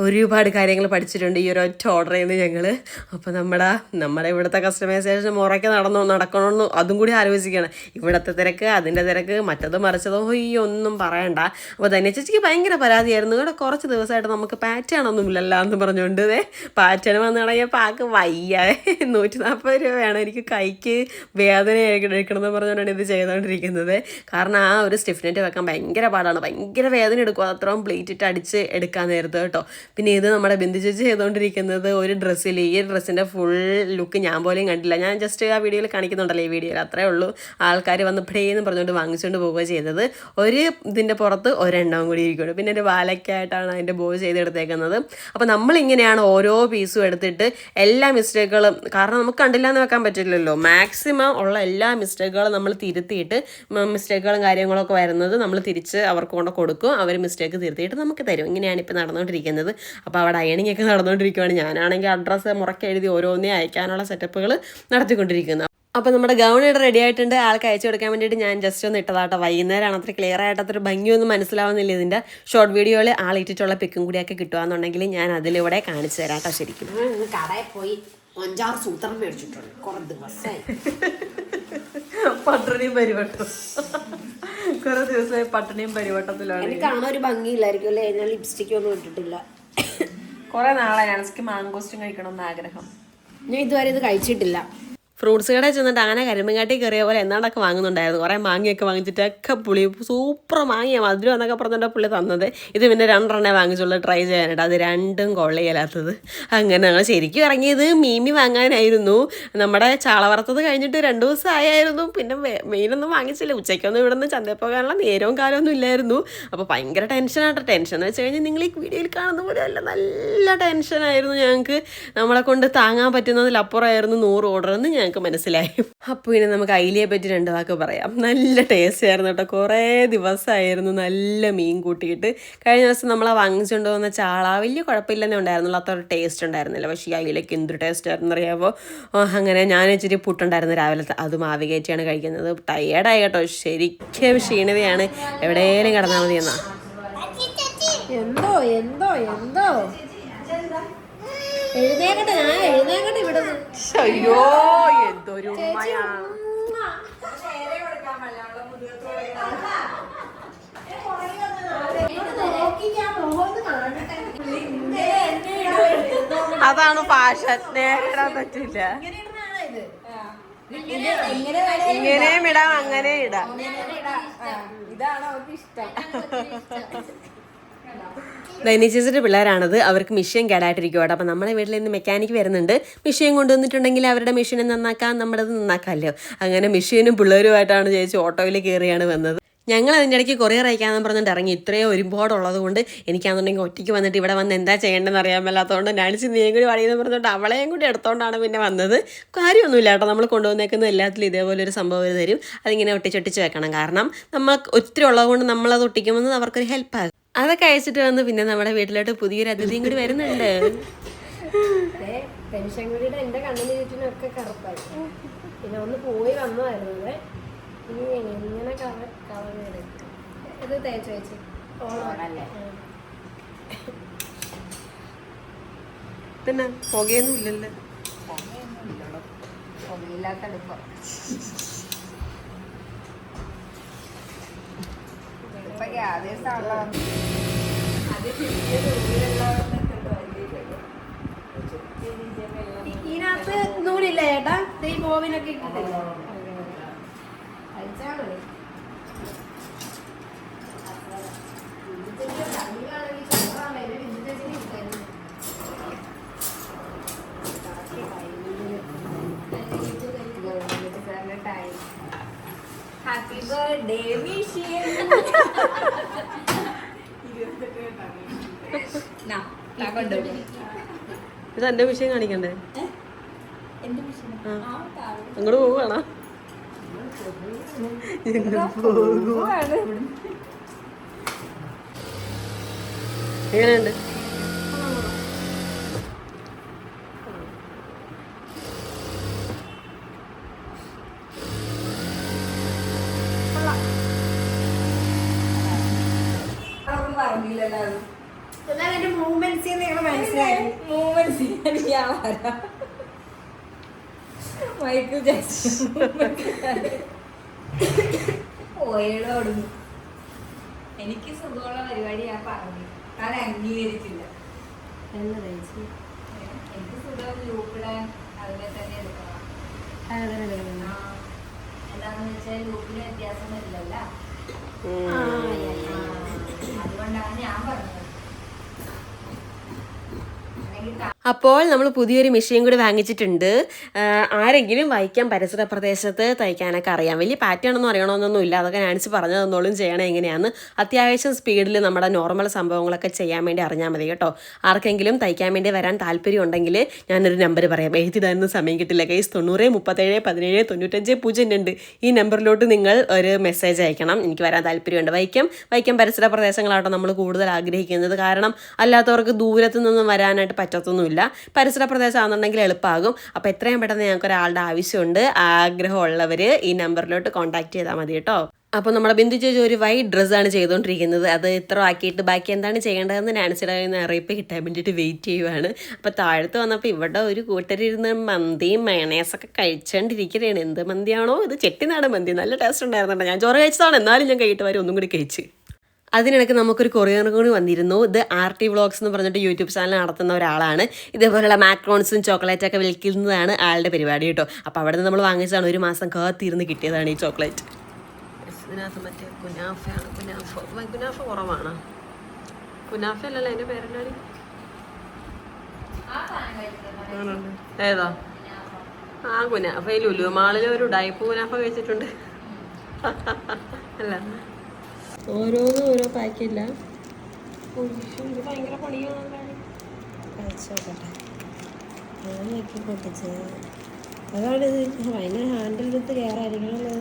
ഒരുപാട് കാര്യങ്ങൾ പഠിച്ചിട്ടുണ്ട് ഈ ഒരു ഒറ്റ ഓർഡർ ചെയ്യുന്നത് ഞങ്ങൾ അപ്പോൾ നമ്മുടെ നമ്മുടെ ഇവിടുത്തെ കസ്റ്റമൈസേഷൻ മുറയ്ക്ക് നടന്നോ നടക്കണമെന്ന് അതും കൂടി ആലോചിക്കണം ഇവിടുത്തെ തിരക്ക് അതിന്റെ തിരക്ക് മറ്റത് മറിച്ചതോ ഈ ഒന്നും പറയണ്ട. അപ്പോൾ ധന്യ ഭയങ്കര പരാതിയായിരുന്നു ഇവിടെ കുറച്ച് ദിവസമായിട്ട് നമുക്ക് പാറ്റേൺ ഒന്നും എന്ന് പറഞ്ഞുകൊണ്ട് പാറ്റേൺ വന്നു തുടങ്ങിയ പാക്ക് വയ്യ. നൂറ്റി നാൽപ്പത് രൂപയാണ് എനിക്ക് കൈക്ക് വേദന എടുക്കണമെന്ന് പറഞ്ഞുകൊണ്ടാണ് ഇത് ചെയ്തുകൊണ്ടിരിക്കുന്നത് കാരണം ആ ഒരു സ്റ്റിഫ്നെറ്റ് വെക്കാൻ ഭയങ്കര പാടാണ്. ഭയങ്കര വേദന എടുക്കും. അത് അത്രയും പ്ലേറ്റ് ഇട്ട് അടിച്ച് എടുക്കാൻ നേരത്ത് കേട്ടോ. പിന്നെ ഇത് നമ്മുടെ ബിന്ദു ചേച്ചി ചെയ്തുകൊണ്ടിരിക്കുന്നത് ഒരു ഡ്രസ്സിൽ ഈ ഡ്രസ്സിന്റെ ഫുൾ ലുക്ക് ഞാൻ പോലും കണ്ടില്ല. ഞാൻ ജസ്റ്റ് ആ വീഡിയോയിൽ കാണിക്കുന്നുണ്ടല്ലോ ഈ വീഡിയോയിൽ അത്രേ ഉള്ളൂ. ആൾക്കാർ വന്ന് എന്ന് പറഞ്ഞുകൊണ്ട് വാങ്ങിച്ചുകൊണ്ട് പോവുക ചെയ്തത്. ഒരു ഇതിന്റെ പുറത്ത് ഒരെണ്ണവും കൂടി ഇരിക്കുള്ളൂ പിന്നെ ഒരു വാലയ്ക്കായിട്ടാണ് അതിന്റെ ബോ ചെയ്തെടുത്തേക്കുന്നത്. അപ്പോൾ നമ്മളിങ്ങനെയാണ് ഓരോ പീസും എടുത്തിട്ട് എല്ലാ മിസ്റ്റേക്കുകളും കാരണം നമുക്ക് കണ്ടില്ല എന്ന് വെക്കാൻ പറ്റില്ലല്ലോ. മാക്സിമം ഉള്ള എല്ലാ മിസ്റ്റേക്കുകളും നമ്മൾ തിരുത്തിയിട്ട് മിസ്റ്റേക്കുകളും കാര്യങ്ങളൊക്കെ വരുന്നത് നമ്മൾ തിരിച്ച് അവർക്ക് കൊണ്ട് കൊടുക്കും. അവർ മിസ്റ്റേക്ക് തിരുത്തിയിട്ട് നമുക്ക് തരും. ഇങ്ങനെയാണ് ഇപ്പോൾ നടന്നുകൊണ്ടിരിക്കുന്നത്. അപ്പോൾ അവിടെ അയണിങ്ങൊക്കെ നടന്നുകൊണ്ടിരിക്കുകയാണ് ഞാനാണെങ്കിൽ അഡ്രസ്സ് മുറക്കെഴുതി ഓരോന്നേ അയക്കാനുള്ള സെറ്റപ്പുകൾ നടത്തിക്കൊണ്ടിരിക്കുന്നത് അപ്പോൾ നമ്മുടെ ഗൗൺ ഇവിടെ റെഡി ആയിട്ടുണ്ട്. ആൾക്ക് അയച്ചു കൊടുക്കാൻ വേണ്ടിയിട്ട് ഞാൻ ജസ്റ്റ് ഒന്ന് ഇട്ടതാട്ടോ. വൈകുന്നേരമാണ് അത്ര ക്ലിയർ ആയിട്ട് അത്ര ഭംഗിയൊന്നും മനസ്സിലാവുന്നില്ല ഇതിന്റെ ഷോർട്ട് വീഡിയോയിൽ ആളിട്ടിട്ടുള്ള പിക്കും കൂടിയൊക്കെ കിട്ടുകയെന്നുണ്ടെങ്കിൽ ഞാൻ അതിലൂടെ കാണിച്ചു തരാം കേട്ടോ ശരിക്കും. ഞാൻ കടയിൽ പോയി അഞ്ചാറ് സൂത്രം മേടിച്ചിട്ടുണ്ട്. കുറേ ദിവസമായി പട്ടിണിയും പരിവട്ടം. കുറേ ദിവസമായി പട്ടിണിയും പരിവട്ടത്തിലാണ്. എനിക്ക് കാണാൻ ഒരു ഭംഗിയില്ലായിരിക്കും അല്ലേ? ഞാൻ ലിപ്സ്റ്റിക് ഒന്നും ഇട്ടിട്ടില്ല. കുറേ ഞാൻ മാങ്കോസ്റ്റും കഴിക്കണം എന്ന് ആഗ്രഹം. ഞാൻ ഇതുവരെ ഇത് കഴിച്ചിട്ടില്ല. ഫ്രൂട്ട്സ് കടയിൽ ചെന്നിട്ട് അങ്ങനെ കരിമ്പങ്കാട്ടി കയറിയ പോലെ എന്നാടൊക്കെ വാങ്ങുന്നുണ്ടായിരുന്നു. കുറേ മാങ്ങയൊക്കെ വാങ്ങിച്ചിട്ടൊക്കെ പുളി സൂപ്പർ മാങ്ങിയ മധുരം എന്നൊക്കെ പറഞ്ഞിട്ട് പുള്ളി തന്നത്. ഇത് പിന്നെ രണ്ടെണ്ണേ വാങ്ങിച്ചുള്ളൂ ട്രൈ ചെയ്യാനായിട്ട്. അത് രണ്ടും കൊള്ളയില്ലാത്തത്. അങ്ങനെ ഞങ്ങൾ ശരിക്കും ഇറങ്ങിയത് മീമി വാങ്ങാനായിരുന്നു. നമ്മുടെ ചാള വറുത്തത് കഴിഞ്ഞിട്ട് രണ്ട് ദിവസം ആയായിരുന്നു പിന്നെ മെയിനൊന്നും വാങ്ങിച്ചില്ല. ഉച്ചയ്ക്കൊന്നും ഇവിടെ നിന്ന് ചന്തയിൽ പോകാനുള്ള നേരവും കാലമൊന്നും ഇല്ലായിരുന്നു. അപ്പോൾ ഭയങ്കര ടെൻഷനാട്ടോ ടെൻഷൻ എന്ന് വെച്ച് കഴിഞ്ഞാൽ നിങ്ങൾ ഈ വീഡിയോയിൽ കാണുന്ന പോലെ അല്ല നല്ല ടെൻഷനായിരുന്നു ഞങ്ങൾക്ക് നമ്മളെ കൊണ്ട് താങ്ങാൻ പറ്റുന്നതിലപ്പുറമായിരുന്നു നൂറ് ഓർഡർ എന്ന് ഞങ്ങൾക്ക് മനസ്സിലായി. അപ്പോൾ ഇനി നമുക്ക് അയിലയെ പറ്റി രണ്ട് വാക്ക് പറയാം. നല്ല ടേസ്റ്റ് ആയിരുന്നു കേട്ടോ. കുറേ ദിവസമായിരുന്നു നല്ല മീൻ കൂട്ടിയിട്ട്. കഴിഞ്ഞ ദിവസം നമ്മൾ ആ വാങ്ങിച്ചുകൊണ്ട് വന്ന ചാള വലിയ കുഴപ്പമില്ലെന്നേ ഉണ്ടായിരുന്നുള്ളൂ. അത്ര ടേസ്റ്റ് ഉണ്ടായിരുന്നില്ല. പക്ഷേ ഈ അയിലേക്ക് എന്ത് ടേസ്റ്റ് ആയിരുന്നു അറിയാമോ അങ്ങനെ ഞാൻ ഇച്ചിരി പുട്ടുണ്ടായിരുന്നു രാവിലത്തെ അത് മാവി കയറ്റിയാണ് കഴിക്കുന്നത്. ടയേർഡായി കേട്ടോ. ശരിക്കും ക്ഷീണതയാണ്. എവിടെയെങ്കിലും കിടന്നാൽ മതി എന്നാ എന്തോ എന്തോ എന്തോ? എഴുന്നേക്കട്ടെ ഞാൻ എഴുന്നേക്കട്ടെ ഇവിടെ അയ്യോ എന്തൊരു അതാണ് ഫാഷൻ. നേരിടാൻ പറ്റില്ല. ഇങ്ങനെയും ഇടാം അങ്ങനെ ഇടാം. ഇതാണ് അവർക്ക് ഇഷ്ടം. ദൈനി ചേച്ചിയുടെ പിള്ളേരാണത്. അവർക്ക് മെഷീൻ കേടായിട്ടിരിക്കും കേട്ടോ. അപ്പം നമ്മുടെ വീട്ടിൽ നിന്ന് മെക്കാനിക്ക് വരുന്നുണ്ട്. മെഷീൻ കൊണ്ടുവന്നിട്ടുണ്ടെങ്കിൽ അവരുടെ മെഷീനെ നന്നാക്കാം നമ്മുടേത് നന്നാക്കാമല്ലോ. അങ്ങനെ മെഷീനും പിള്ളേരുമായിട്ടാണ് ചേച്ചി ഓട്ടോയിൽ കയറിയാണ് വന്നത്. ഞങ്ങൾ അതിന്റെ ഇടയ്ക്ക് കൊറിയർ അയക്കാമെന്ന് പറഞ്ഞിട്ട് ഇറങ്ങി. ഇത്രയും ഒരുപാട് ഉള്ളതുകൊണ്ട് എനിക്കാണെന്നുണ്ടെങ്കിൽ ഒറ്റയ്ക്ക് വന്നിട്ട് ഇവിടെ വന്ന് എന്താ ചെയ്യേണ്ടതെന്ന് അറിയാൻ മേലാത്തതുകൊണ്ട് നാണിച്ച് നീയും കൂടി വഴിയെന്ന് പറഞ്ഞിട്ട് അവളെയും കൂടി എടുത്തോണ്ടാണ് പിന്നെ വന്നത്. കാര്യമൊന്നുമില്ല കേട്ടോ. നമ്മൾ കൊണ്ടുവന്നേക്കുന്ന എല്ലാത്തിലും ഇതേപോലെ ഒരു സംഭവം ഒരു തരും. അതിങ്ങനെ ഒട്ടിച്ചൊട്ടിച്ച് വെക്കണം. കാരണം നമ്മൾ ഒത്തിരി ഉള്ളതുകൊണ്ട് നമ്മളത് ഒട്ടിക്കുമെന്ന് അവർക്കൊരു ഹെൽപ്പാകും അതൊക്കെ അയച്ചിട്ട് വന്ന് പിന്നെ നമ്മുടെ വീട്ടിലോട്ട് പുതിയൊരു അതിഥിയും കൂടി വരുന്നുണ്ട്. എന്റെ കണ്ണിന് ചുറ്റിനൊക്കെ കറുപ്പായി. പിന്നെ ഒന്ന് പോയി വന്നതായിരുന്നു അതെ ഇനി എങ്ങനെ കവർ കവർ ഇത് തേച്ച് വെച്ച്. ഓണമല്ലേ പിന്നെ പുകയൊന്നും ഇല്ലല്ലോ. പുകയില്ലാത്ത അടുപ്പം. ആണല്ലോ ഇതിനകത്ത് നൂലില്ല ചേട്ടാ ഈ ബോബിനൊക്കെ ഇട്ടിട്ടില്ല ഹാപ്പി ബർത്ത്ഡേ മിഷിയൻ ഇത് എന്റെ വിഷയം കാണിക്കണ്ടേ. അങ്ങോട്ട് പോവുകയാണോ. എങ്ങനെയുണ്ട്? എന്റെ മൂവ്മെന്റ്സ് നിങ്ങൾ മനസ്സിലായി. മൂവ്മെന്റ്സ് മൈക്കിൾ ജാക്സൺ ഓയോടുന്നു എനിക്ക് സുഖമുള്ള പരിപാടി ഞാൻ പറഞ്ഞു. ഞാൻ അംഗീകരിച്ചില്ല എനിക്ക് സുഖം ലൂപ്പിടാൻ അതിനെ തന്നെ എടുക്കണം. എന്താന്ന് വെച്ചാൽ ലൂപ്പിന് വ്യത്യാസം വരില്ലല്ല. അതുകൊണ്ടാണ് ഞാൻ പറഞ്ഞത്. അല്ലെങ്കിൽ അപ്പോൾ നമ്മൾ പുതിയൊരു മെഷീൻ കൂടി വാങ്ങിച്ചിട്ടുണ്ട്. ആരെങ്കിലും വായിക്കാൻ പരിസര പ്രദേശത്ത് തയ്ക്കാനൊക്കെ അറിയാം. വലിയ പാറ്റേൺ ഒന്നും അറിയണമെന്നൊന്നും ഇല്ല. അതൊക്കെ ഞാനിച്ച് പറഞ്ഞു തന്നോളും ചെയ്യണം എങ്ങനെയാന്ന്. അത്യാവശ്യം സ്പീഡിൽ നമ്മുടെ നോർമൽ സംഭവങ്ങളൊക്കെ ചെയ്യാൻ വേണ്ടി അറിഞ്ഞാൽ മതി കേട്ടോ. ആർക്കെങ്കിലും തയ്ക്കാൻ വേണ്ടി വരാൻ താല്പര്യം ഉണ്ടെങ്കിൽ ഞാനൊരു നമ്പർ പറയാം. എഴുതിടാനൊന്നും സമയം കിട്ടില്ല. കേസ് തൊണ്ണൂറ് മുപ്പത്തേഴ് പതിനേഴ് തൊണ്ണൂറ്റഞ്ച് പൂജ്യം രണ്ട്. ഈ നമ്പറിലോട്ട് നിങ്ങൾ ഒരു മെസ്സേജ് അയക്കണം. എനിക്ക് വരാൻ താല്പര്യമുണ്ട്. വൈക്കം വൈക്കം പരിസര പ്രദേശങ്ങളാട്ടോ നമ്മൾ കൂടുതൽ ആഗ്രഹിക്കുന്നത്. കാരണം അല്ലാത്തവർക്ക് ദൂരത്തു നിന്നും വരാനായിട്ട് പറ്റത്തൊന്നുമില്ല. പരിസര പ്രദേശമാണെന്നുണ്ടെങ്കിൽ എളുപ്പമാകും അപ്പോൾ എത്രയും പെട്ടെന്ന് ഞങ്ങൾക്ക് ഒരാളുടെ ആവശ്യമുണ്ട്. ആഗ്രഹമുള്ളവർ ഈ നമ്പറിലോട്ട് കോൺടാക്ട് ചെയ്താൽ മതി കേട്ടോ. അപ്പോൾ നമ്മുടെ ബിന്ദു ചേച്ചി ഒരു വൈറ്റ് ഡ്രസ്സാണ് ചെയ്തുകൊണ്ടിരിക്കുന്നത് അത് ഇത്ര ആക്കിയിട്ട് ബാക്കി എന്താണ് ചെയ്യേണ്ടതെന്ന് നാൻസിയുടെ കയ്യിൽ നിന്ന് അറിയിപ്പ് കിട്ടാൻ വേണ്ടിയിട്ട് വെയിറ്റ് ചെയ്യുവാണ്. അപ്പോൾ താഴത്ത് വന്നപ്പോൾ ഇവിടെ ഒരു കൂട്ടരിരുന്ന് മന്തിയും മയണേസൊക്കെ കഴിച്ചുകൊണ്ടിരിക്കുകയാണ് എന്ത് മന്തിയാണോ ഇത്? ചെട്ടിനാട് മന്തി. നല്ല ടേസ്റ്റ് ഉണ്ടായിരുന്നുണ്ട് ഞാൻ ചോറ് കഴിച്ചതാണ്. എന്നാലും ഞാൻ കഴിയിട്ട് വരും. ഒന്നും കൂടി കഴിച്ച്. അതിനിടയ്ക്ക് നമുക്കൊരു കൊറിയർ കൂടി വന്നിരുന്നു. ഇത് ആർ ടി വ്ളോഗ്സ് എന്ന് പറഞ്ഞിട്ട് യൂട്യൂബ് ചാനൽ നടത്തുന്ന ഒരാളാണ്. ഇതേപോലെയുള്ള മാക്രോൺസും ചോക്ലേറ്റൊക്കെ വിൽക്കുന്നതാണ് ആളുടെ പരിപാടി കേട്ടോ. അപ്പോൾ അവിടെ നിന്ന് നമ്മൾ വാങ്ങിച്ചതാണ്. ഒരു മാസം കാത്തിരുന്ന് കിട്ടിയതാണ് ഈ ചോക്ലേറ്റ് ഇതിനകത്ത് മറ്റേ കുനാഫയാണ് കുനാഫ. കുനാഫ കുറവാണ്? കുനാഫ അല്ലല്ലോ അതിന്റെ പേരെന്താണ് ഏതാ? ആ കുനാഫ. ലുലു മാളിൽ ഒരു ഡൈപ്പ് കുനാഫ കഴിച്ചിട്ടുണ്ട്. അല്ല. ഓരോന്നും ഓരോ പാക്കില്ല. ഭയങ്കര പണിയാണല്ലോ. കഴിച്ചോട്ടെ ഞാനൊക്കെ പൊട്ടിച്ചത് അതാണ് ഇത്. ഭയങ്കര ഹാൻഡിൽ എടുത്ത് കയറായിരിക്കണല്ലോ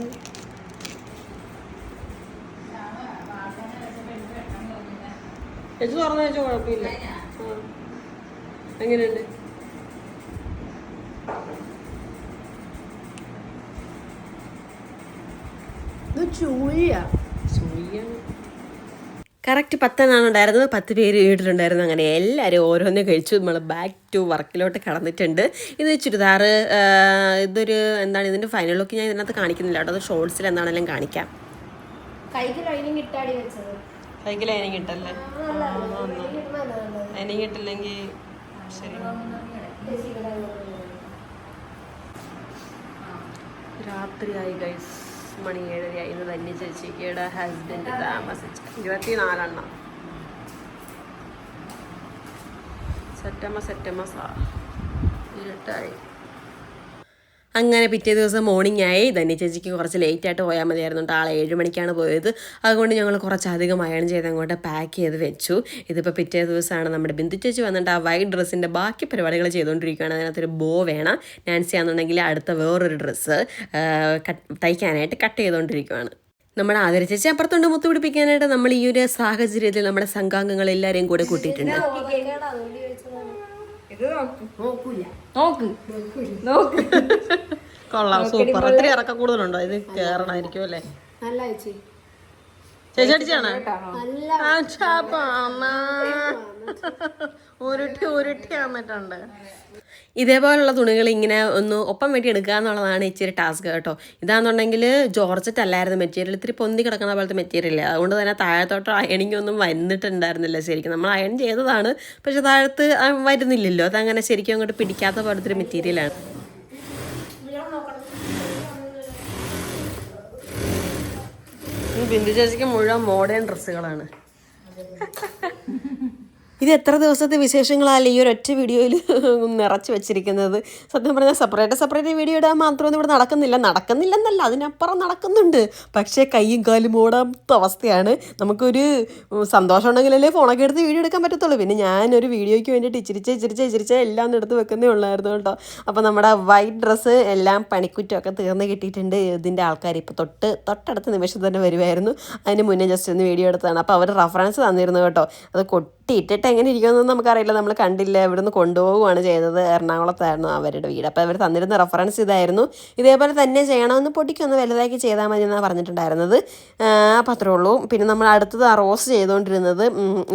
ചേച്ചി തുറന്നു വെച്ചാൽ കുഴപ്പമില്ല. എങ്ങനെയുണ്ട്? ഇത് ചൂഴിയാ കറക്റ്റ് പത്തെണ്ണാണ് ഉണ്ടായിരുന്നത്. പത്ത് പേര് വീട്ടിലുണ്ടായിരുന്നു. അങ്ങനെ എല്ലാവരും ഓരോന്നേ കഴിച്ചു. നമ്മൾ ബാക്ക് ടു വർക്കിലോട്ട് കടന്നിട്ടുണ്ട്. ഇത് ചുരിദാർ ഇതൊരു എന്താണ് ഇതിന്റെ ഫൈനൽ ലുക്ക് ഞാൻ ഇതിനകത്ത് കാണിക്കുന്നില്ല കേട്ടോ. അത് ഷോർട്സിൽ എന്താണെങ്കിലും കാണിക്കാം. കൈക്ക് ലൈനിങ് ഇട്ടാടി വെച്ചത്. കൈക്ക് ലൈനിങ് ഇട്ടല്ലേ? ലൈനിങ് കിട്ടില്ലെങ്കിൽ ശരി. രാത്രിയായി ഗൈസ് മണി ഏഴരയായി ഇന്ന് തന്നെ ചേച്ചിക്കയുടെ ഹസ്ബൻഡ് താമസിച്ച ഇരുപത്തിനാലെണ്ണം. സെറ്റമ്മ സെറ്റമ്മ സാ ഇരുട്ടായി. അങ്ങനെ പിറ്റേ ദിവസം മോർണിംഗ് ആയി. ധന്യ ചേച്ചിക്ക് കുറച്ച് ലേറ്റ് ആയിട്ട് പോയാൽ മതിയായിരുന്നു കേട്ടോ ആളെ ഏഴ് മണിക്കാണ് പോയത്. അതുകൊണ്ട് ഞങ്ങൾ കുറച്ചധികം അയൺ ചെയ്ത് അങ്ങോട്ട് പാക്ക് ചെയ്ത് വെച്ചു. ഇതിപ്പോൾ പിറ്റേ ദിവസമാണ് നമ്മുടെ ബിന്ദു ചേച്ചി വന്നിട്ട് ആ വൈറ്റ് ഡ്രസ്സിന്റെ ബാക്കി പരിപാടികൾ ചെയ്തുകൊണ്ടിരിക്കുകയാണ് അതിനകത്തൊരു ബോ വേണം. നാൻസി ആണെന്നുണ്ടെങ്കിൽ അടുത്ത വേറൊരു ഡ്രസ്സ് തയ്ക്കാനായിട്ട് കട്ട് ചെയ്തുകൊണ്ടിരിക്കുകയാണ് നമ്മുടെ ആദര ചേച്ചി അപ്പുറത്തുണ്ട് മുത്തു പിടിപ്പിക്കാനായിട്ട്. നമ്മൾ ഈ ഒരു സാഹചര്യത്തിൽ നമ്മുടെ സംഘാംഗങ്ങൾ എല്ലാവരെയും കൂടെ കൂട്ടിയിട്ടുണ്ട്. ഇത് നോക്ക്. നോക്ക്. കൊള്ളാം സൂപ്പർ. ഒത്തിരി ഇറക്കം കൂടുതലുണ്ടോ? ഇത് കേറണായിരിക്കും അല്ലേ? നല്ല ചേച്ചി ചേച്ചി അടിച്ചാണ് നല്ല ഉരുട്ടി ഉരുട്ടി വന്നിട്ടുണ്ട്. ഇതേപോലുള്ള തുണികൾ ഇങ്ങനെ ഒന്ന് ഒപ്പം വെട്ടി എടുക്കുക എന്നുള്ളതാണ് ഇച്ചിരി ടാസ്ക് കേട്ടോ. ഇതാണെന്നുണ്ടെങ്കിൽ ജോർജറ്റ് അല്ലായിരുന്നു. മെറ്റീരിയൽ ഇത്തിരി പൊന്തി കിടക്കുന്ന പോലത്തെ മെറ്റീരിയൽ അതുകൊണ്ട് തന്നെ താഴത്തോട്ട് അയണിങ്ങൊന്നും വന്നിട്ടുണ്ടായിരുന്നില്ല ശരിക്കും. നമ്മൾ അയൺ ചെയ്തതാണ്. പക്ഷെ താഴത്ത് ആ വരുന്നില്ലല്ലോ. അതങ്ങനെ ശരിക്കും അങ്ങോട്ട് പിടിക്കാത്ത പോലത്തെ ഒരു മെറ്റീരിയലാണ്. ബിന്ദു ചേച്ചിക്ക് മുഴുവൻ മോഡേൺ ഡ്രസ്സുകളാണ് ഇത് എത്ര ദിവസത്തെ വിശേഷങ്ങളാണ് ഈ ഒരു ഒറ്റ വീഡിയോയിൽ നിറച്ച് വെച്ചിരിക്കുന്നത്? സത്യം പറഞ്ഞാൽ സെപ്പറേറ്റ് സെപ്പറേറ്റ് വീഡിയോ ഇടാൻ മാത്രമൊന്നും ഇവിടെ നടക്കുന്നില്ല. നടക്കുന്നില്ലെന്നല്ല അതിനപ്പുറം നടക്കുന്നുണ്ട്. പക്ഷേ കൈയും കാലും ഓടാത്ത അവസ്ഥയാണ്. നമുക്കൊരു സന്തോഷം ഉണ്ടെങ്കിലല്ലേ ഫോണൊക്കെ എടുത്ത് വീഡിയോ എടുക്കാൻ പറ്റത്തുള്ളൂ. പിന്നെ ഞാനൊരു വീഡിയോയ്ക്ക് വേണ്ടിയിട്ട് ഇച്ചിരിച്ച് ഇച്ചിരിച്ച് ഇച്ചിരിച്ച എല്ലാം എടുത്ത് വെക്കുന്നേ ഉള്ളായിരുന്നു കേട്ടോ. അപ്പോൾ നമ്മുടെ വൈറ്റ് ഡ്രസ്സ് എല്ലാം പണിക്കുറ്റമൊക്കെ തീർന്ന് കിട്ടിയിട്ടുണ്ട്. ഇതിന്റെ ആൾക്കാർ ഇപ്പോൾ തൊട്ട് തൊട്ടടുത്ത നിമിഷം തന്നെ വരുമായിരുന്നു അതിന് മുന്നേ ജസ്റ്റ് ഒന്ന് വീഡിയോ എടുത്തതാണ്. അപ്പോൾ അവർ റഫറൻസ് തന്നിരുന്നു കേട്ടോ. അത് കൊട്ടിയിട്ടിട്ട് എങ്ങനെ ഇരിക്കുമെന്നൊന്നും നമുക്കറിയില്ല. നമ്മൾ കണ്ടില്ല ഇവിടുന്ന് കൊണ്ടുപോവുകയാണ് ചെയ്തത്. എറണാകുളത്തായിരുന്നു അവരുടെ വീട്. അപ്പോൾ അവർ തന്നിരുന്ന റെഫറൻസ് ഇതായിരുന്നു. ഇതേപോലെ തന്നെ ചെയ്യണമെന്ന് പൊടിക്കൊന്ന് വലുതാക്കി ചെയ്താൽ മതി എന്നാണ് പറഞ്ഞിട്ടുണ്ടായിരുന്നത്. അപ്പം അത്രേ ഉള്ളൂ. പിന്നെ നമ്മൾ അടുത്തത് ആ റോസ് ചെയ്തുകൊണ്ടിരുന്നത്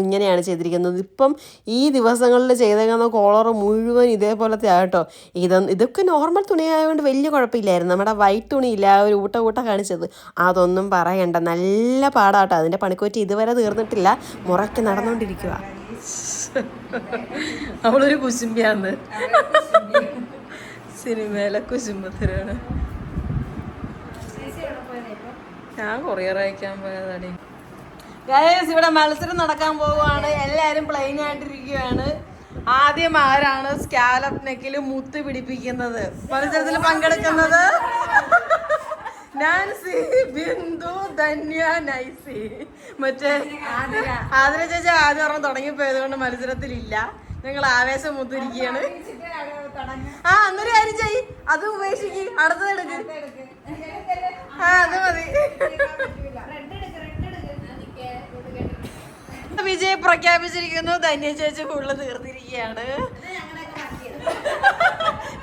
ഇങ്ങനെയാണ് ചെയ്തിരിക്കുന്നത്. ഇപ്പം ഈ ദിവസങ്ങളിൽ ചെയ്തേക്കുന്ന കോളർ മുഴുവൻ ഇതേപോലത്തെ ആട്ടോ ഇത് ഇതൊക്കെ നോർമൽ തുണിയായതുകൊണ്ട് വലിയ കുഴപ്പമില്ലായിരുന്നു. നമ്മുടെ വൈറ്റ് തുണിയില്ല ഒരു ഊട്ട ഊട്ട കാണിച്ചത്. അതൊന്നും പറയണ്ട. നല്ല പാടാട്ടോ. അതിന്റെ പണിക്കോറ്റി ഇതുവരെ തീർന്നിട്ടില്ല. മുറയ്ക്ക് നടന്നുകൊണ്ടിരിക്കുക അവളൊരു കുശുമ്പിയാന്ന് സിനിമയിലെ കുശുമ്പത്തിനാണ് ഞാൻ കൊറിയർ അയക്കാൻ പോയതാടി. ഗൈസ് ഇവിടെ മത്സരം നടക്കാൻ പോവുകയാണ്. എല്ലാവരും പ്ലെയിൻ ആയിട്ടിരിക്കുകയാണ് ആദ്യം ആരാണ് സ്കാലപ്പ് നെക്കിൽ മുത്ത് പിടിപ്പിക്കുന്നത്? മത്സരത്തിൽ പങ്കെടുക്കുന്നത്? നാൻസി ബിന്ദു ധന്യ നൈസി. മറ്റേ ആതിര. ചേച്ചി ആദ്യം ഒരെണ്ണം തുടങ്ങിപ്പോയത് കൊണ്ട് മത്സരത്തിലില്ല. ഞങ്ങൾ ആവേശം മുത്തിരിക്കുകയാണ്. ആ അന്നൊരു കാര്യം ചെയ് അത് ഉപേക്ഷിക്ക്. അടുത്തത് എടുക്ക്. ആ അത് മതി. വിജയം പ്രഖ്യാപിച്ചിരിക്കുന്നു ധന്യ ചേച്ചി ഫുള്ള് തീർന്നിരിക്കുകയാണ്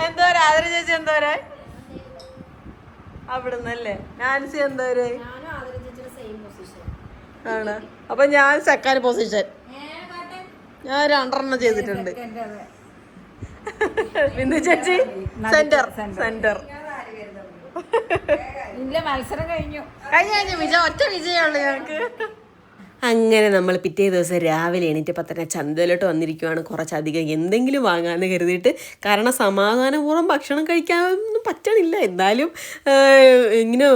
എന്തോരാ? ആദര ചേച്ചി എന്തോരാ? അവിടുന്നല്ലേ? നാൻസി എന്താ ആണ്? അപ്പൊ ഞാൻ സെക്കൻഡ് പൊസിഷൻ ഞാൻ രണ്ടെണ്ണം ചെയ്തിട്ടുണ്ട്. ബിന്ദു ചേച്ചി? സെന്റർ സെന്റർ മത്സരം കഴിഞ്ഞു. കഴിഞ്ഞു വിജയം ഒറ്റ വിജയമുള്ളൂ ഞങ്ങൾക്ക് അങ്ങനെ നമ്മൾ പിറ്റേ ദിവസം രാവിലെ എണീറ്റ് തന്നെ ചന്തയിലോട്ട് വന്നിരിക്കുവാണ് കുറച്ചധികം. എന്തെങ്കിലും വാങ്ങാമെന്ന് കരുതിയിട്ട് കാരണം സമാധാനപൂർവം ഭക്ഷണം കഴിക്കാനൊന്നും പറ്റണില്ല. എന്നാലും ഇങ്ങനെ